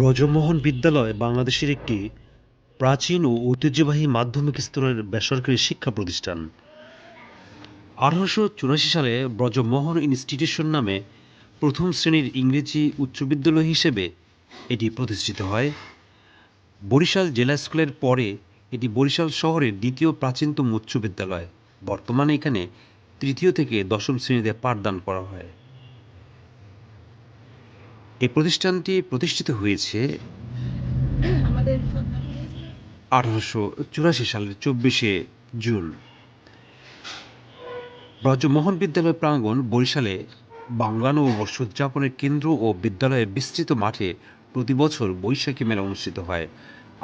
ব্রজমোহন বিদ্যালয় বাংলাদেশের একটি প্রাচীন ও ঐতিহ্যবাহী মাধ্যমিক স্তরের বেসরকারি শিক্ষা প্রতিষ্ঠান। আঠারোশো চুরাশি সালে ব্রজমোহন ইনস্টিটিউশন নামে প্রথম শ্রেণির ইংরেজি উচ্চ বিদ্যালয় হিসেবে এটি প্রতিষ্ঠিত হয়। বরিশাল জেলা স্কুলের পরে এটি বরিশাল শহরের দ্বিতীয় প্রাচীনতম উচ্চ বিদ্যালয়। বর্তমানে এখানে তৃতীয় থেকে দশম শ্রেণীতে পাঠদান করা হয়। এই প্রতিষ্ঠানটি প্রতিষ্ঠিত হয়েছে আঠারোশো চুরাশি সালের চব্বিশে জুন। ব্রজমোহন বিদ্যালয় প্রাঙ্গণ বরিশালে বাংলা নববর্ষ উদযাপনের কেন্দ্র ও বিদ্যালয়ের বিস্তৃত মাঠে প্রতি বছর বৈশাখী মেলা অনুষ্ঠিত হয়।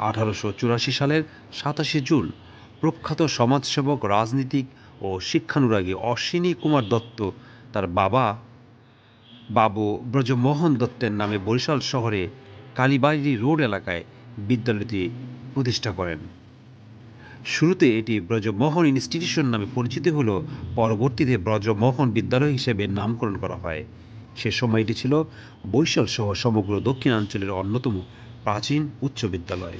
আঠারোশো চুরাশি সালের সাতাশে জুন প্রখ্যাত সমাজসেবক রাজনীতিক ও শিক্ষানুরাগী অশ্বিনী কুমার দত্ত তার বাবা বাবু ব্রজমোহন দত্তের নামে বরিশাল শহরে কালীবাড়ি রোড এলাকায় বিদ্যালয়টি প্রতিষ্ঠা করেন। শুরুতে এটি ব্রজমোহন ইনস্টিটিউশন নামে পরিচিত হলেও পরবর্তীতে ব্রজমোহন বিদ্যালয় হিসেবে নামকরণ করা হয়। সে সময় এটি ছিল বরিশাল সহ সমগ্র দক্ষিণাঞ্চলের অন্যতম প্রাচীন উচ্চ বিদ্যালয়।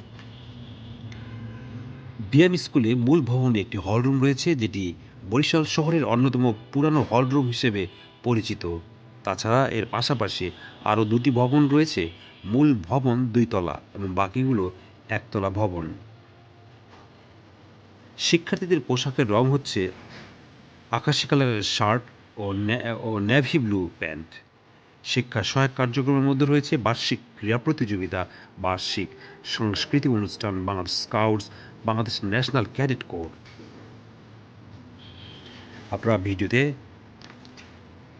বিএম স্কুলে মূল ভবনে একটি হলরুম রয়েছে, যেটি বরিশাল শহরের অন্যতম পুরানো হলরুম হিসেবে পরিচিত। তাছাড়া এর পাশাপাশি আরও দুটি ভবন রয়েছে। মূল ভবন দুই তলা এবং বাকিগুলো একতলা ভবন। শিক্ষার্থীদের পোশাকের রং হচ্ছে আকাশি কালারের শার্ট ও ও নেভি ব্লু প্যান্ট। শিক্ষা সহায়ক কার্যক্রমের মধ্যে রয়েছে বার্ষিক ক্রীড়া প্রতিযোগিতা, বার্ষিক সাংস্কৃতিক অনুষ্ঠান, Bangladesh scouts, Bangladesh national cadet corps. আপনারা ভিডিওতে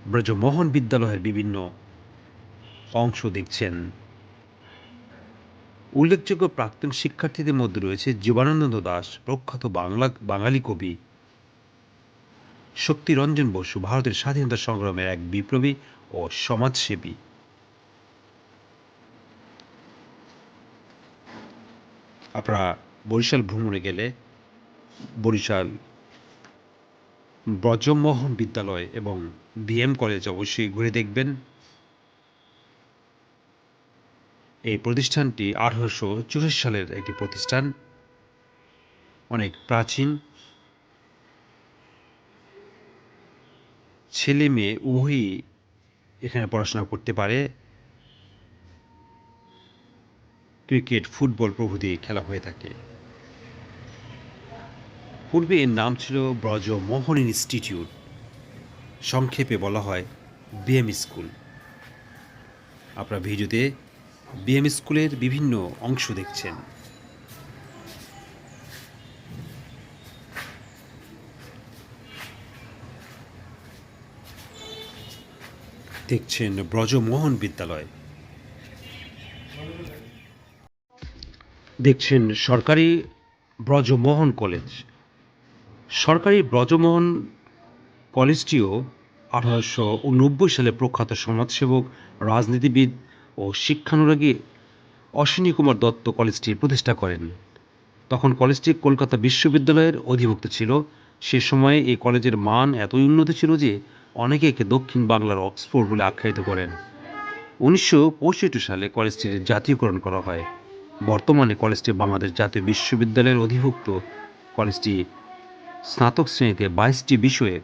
ব্রজমোহন বিদ্যালয়ের বিভিন্ন অংশ দেখছেন। উল্লেখযোগ্য প্রাক্তন শিক্ষার্থীদের মধ্যে রয়েছে জীবনানন্দ দাস, প্রখ্যাত বাংলা, বাঙালি কবি শক্তিরঞ্জন বসু, ভারতের স্বাধীনতা সংগ্রামের এক বিপ্লবী ও সমাজসেবী। আপনারা বরিশাল ভ্রমণে গেলে বরিশাল ব্রজমোহন বিদ্যালয় এবং বিএম কলেজ অবশ্যই ঘুরে দেখবেন। এই প্রতিষ্ঠানটি আঠারোশো চুরাশি সালের একটি প্রতিষ্ঠান। অনেক প্রাচীন। ছেলে মেয়ে উভয়ই এখানে পড়াশোনা করতে পারে। ক্রিকেট, ফুটবল প্রভৃতি খেলা হয়ে থাকে। পূর্বে এর নাম ছিল ব্রজমোহন ইনস্টিটিউট, সংক্ষেপে বলা হয় বিএম স্কুল। আপনারা ভিডিওতে বিএম স্কুলের বিভিন্ন অংশ দেখছেন। দেখছেন ব্রজমোহন বিদ্যালয়। দেখছেন সরকারি ব্রজমোহন কলেজ। সরকারি ব্রজমোহন কলেজটিও আঠারোশো উনব্বই সালে প্রখ্যাত সমাজসেবক, রাজনীতিবিদ ও শিক্ষানুরাগী অশ্বিনী কুমার দত্ত কলেজটি প্রতিষ্ঠা করেন। তখন কলেজটি কলকাতা বিশ্ববিদ্যালয়ের অধিভুক্ত ছিল। সে সময়ে এই কলেজের মান এতই উন্নত ছিল যে অনেকে একে দক্ষিণ বাংলার অক্সফোর্ড বলে আখ্যায়িত করেন। উনিশশো পঁয়ষট্টি সালে কলেজটির জাতীয়করণ করা হয়। বর্তমানে কলেজটি বাংলাদেশ জাতীয় বিশ্ববিদ্যালয়ের অধিভুক্ত। কলেজটি স্নাতক শ্রেণীতে বাইশটি বিষয়ে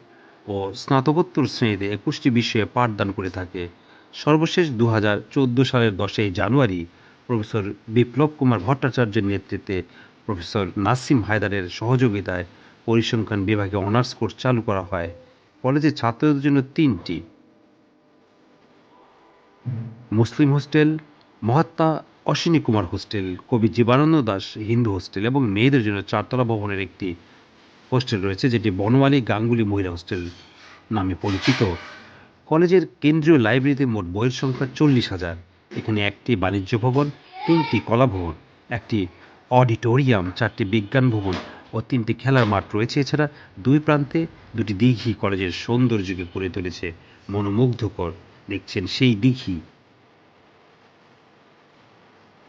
ও স্নাতকোত্তর শ্রেণীতে একুশটি বিষয়ে পাঠদান করে থাকে। সর্বশেষ দু হাজার চোদ্দ সালের দশই জানুয়ারি প্রফেসর বিপ্লব কুমার ভট্টাচার্যের নেতৃত্বে প্রফেসর নাসিম হায়দারের সহযোগিতায় পরিসংখ্যান বিভাগে অনার্স কোর্স চালু করা হয়। কলেজের ছাত্রদের জন্য তিনটি। Muslim hostel, Mahatma Ashwini Kumar hostel, কবি জীবানন্দ দাস হিন্দু হোস্টেল এবং মেয়েদের জন্য চারতলা ভবনের একটি হোস্টেল রয়েছে, যেটি বনমালী গাঙ্গুলি মহিলা হোস্টেল নামে পরিচিত। কলেজের কেন্দ্রীয় লাইব্রেরিতে মোট বইয়ের সংখ্যা চল্লিশ হাজার। এখানে একটি বাণিজ্য ভবন, তিনটি কলা ভবন, একটি অডিটোরিয়াম, চারটি বিজ্ঞান ভবন ও তিনটি খেলার মাঠ রয়েছে। এছাড়া দুই প্রান্তে দুটি দিঘি কলেজের সৌন্দর্যকে করে তুলেছে। মনোমুগ্ধকর, দেখছেন সেই দিঘি।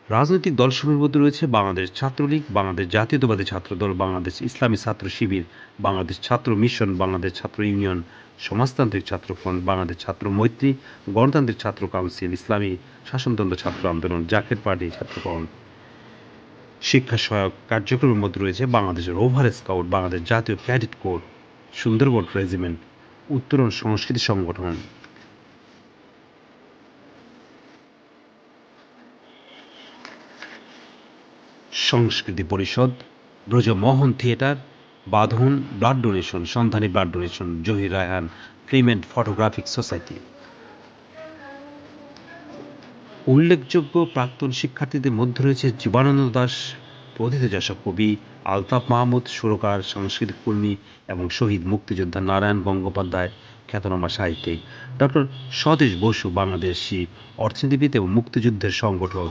রাজনৈতিক দলসমূহের মধ্যে রয়েছে বাংলাদেশ ছাত্রলীগ, বাংলাদেশ জাতীয়তাবাদী ছাত্রদল, বাংলাদেশ ইসলামী ছাত্র শিবির, বাংলাদেশ ছাত্র মিশন, বাংলাদেশ ছাত্র ইউনিয়ন, সমাজতান্ত্রিক ছাত্র ফ্রন্ট, বাংলাদেশ ছাত্র মৈত্রী, গণতান্ত্রিক ছাত্র কাউন্সিল, ইসলামী শাসনতন্ত্র ছাত্র আন্দোলন, জাকের পার্টি ছাত্রফ্রন্ট শিক্ষা সহায়ক কার্যক্রমের মধ্যে রয়েছে বাংলাদেশের ওভার স্কাউট, বাংলাদেশ জাতীয় ক্যাডেট কোর, সুন্দরবন রেজিমেন্ট, উত্তরণ সংস্কৃতি সংগঠন। সংস্কৃতি পরিষদ, Brajamohan theatre, Badhan blood donation, Sandhani blood donation, Zahir Raihan Clement photographic society. উল্লেখযোগ্য প্রাক্তন শিক্ষার্থীদের মধ্যে রয়েছে জীবানন্দ দাস প্রথিতযশা কবি আলতাফ মাহমুদ, সুরকার, সাংস্কৃতিক কর্মী এবং শহীদ মুক্তিযোদ্ধা নারায়ণ গঙ্গোপাধ্যায়, খ্যাতনামা সাহিত্যিক। ডক্টর স্বদেশ বসু, বাংলাদেশি অর্থনীতিবিদ এবং মুক্তিযুদ্ধের সংগঠক।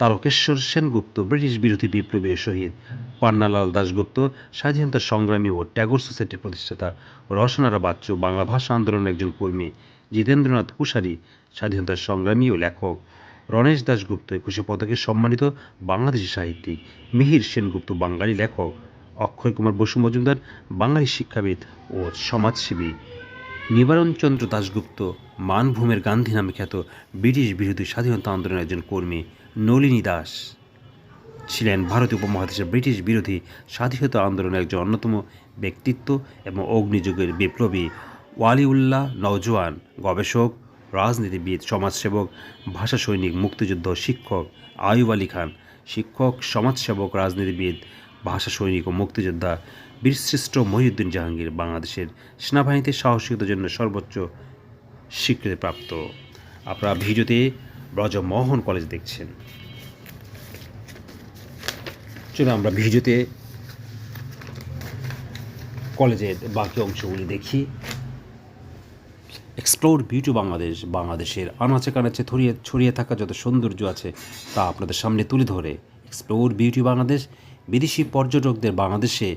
তারকেশ্বর সেনগুপ্ত, ব্রিটিশ বিরোধী বিপ্লবীর শহীদ পান্নালাল দাশগুপ্ত, স্বাধীনতা সংগ্রামী ও ট্যাগর সোসাইটির প্রতিষ্ঠাতা রসনারা বাচ্চু বাংলা ভাষা আন্দোলনের একজন কর্মী, জিতেন্দ্রনাথ কুশারী স্বাধীনতা সংগ্রামী ও লেখক, রণেশ দাশগুপ্ত, একুশে পদকে সম্মানিত বাংলাদেশি সাহিত্যিক, মিহির সেনগুপ্ত, বাঙালি লেখক, অক্ষয় কুমার বসু মজুমদার, বাঙালি শিক্ষাবিদ ও সমাজসেবী। নিবারণচন্দ্র দাশগুপ্ত মানভূমের গান্ধী নামে খ্যাত ব্রিটিশ বিরোধী স্বাধীনতা আন্দোলনের একজন কর্মী নলিনী দাস ছিলেন ভারতীয় উপমহাদেশের ব্রিটিশ বিরোধী স্বাধীনতা আন্দোলনের একজন অন্যতম ব্যক্তিত্ব এবং অগ্নিযুগের বিপ্লবী ওয়ালিউল্লাহ নওজোয়ান, গবেষক, রাজনীতিবিদ, সমাজসেবক ভাষা সৈনিক মুক্তিযুদ্ধ শিক্ষক আয়ুব আলী খান, শিক্ষক, সমাজসেবক, রাজনীতিবিদ ভাষা সৈনিক ও মুক্তিযোদ্ধা বীরশ্রেষ্ঠ মহিউদ্দিন জাহাঙ্গীর বাংলাদেশের সেনাবাহিনীতে সাহসিকতার জন্য সর্বোচ্চ স্বীকৃতিপ্রাপ্ত আপনারা ভিডিওতে ব্রজমোহন কলেজ দেখছেন। চলো আমরা ভিডিওতে কলেজের বাকি অংশগুলি দেখি। এক্সপ্লোর বিউটি বাংলাদেশ বাংলাদেশের আনাচে কানাচে ছড়িয়ে ছড়িয়ে থাকা যত সৌন্দর্য আছে তা আপনাদের সামনে তুলে ধরে। এক্সপ্লোর বিউটি বাংলাদেশ বিদেশি পর্যটকদের বাংলাদেশে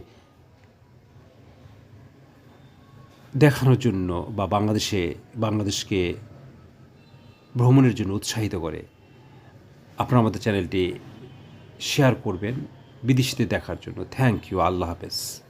দেখানোর জন্য বা বাংলাদেশে, বাংলাদেশকে ভ্রমণের জন্য উৎসাহিত করে আপনারা আমাদের চ্যানেলটি শেয়ার করবেন বিদেশিতে দেখার জন্য। থ্যাংক ইউ আল্লাহ হাফেজ।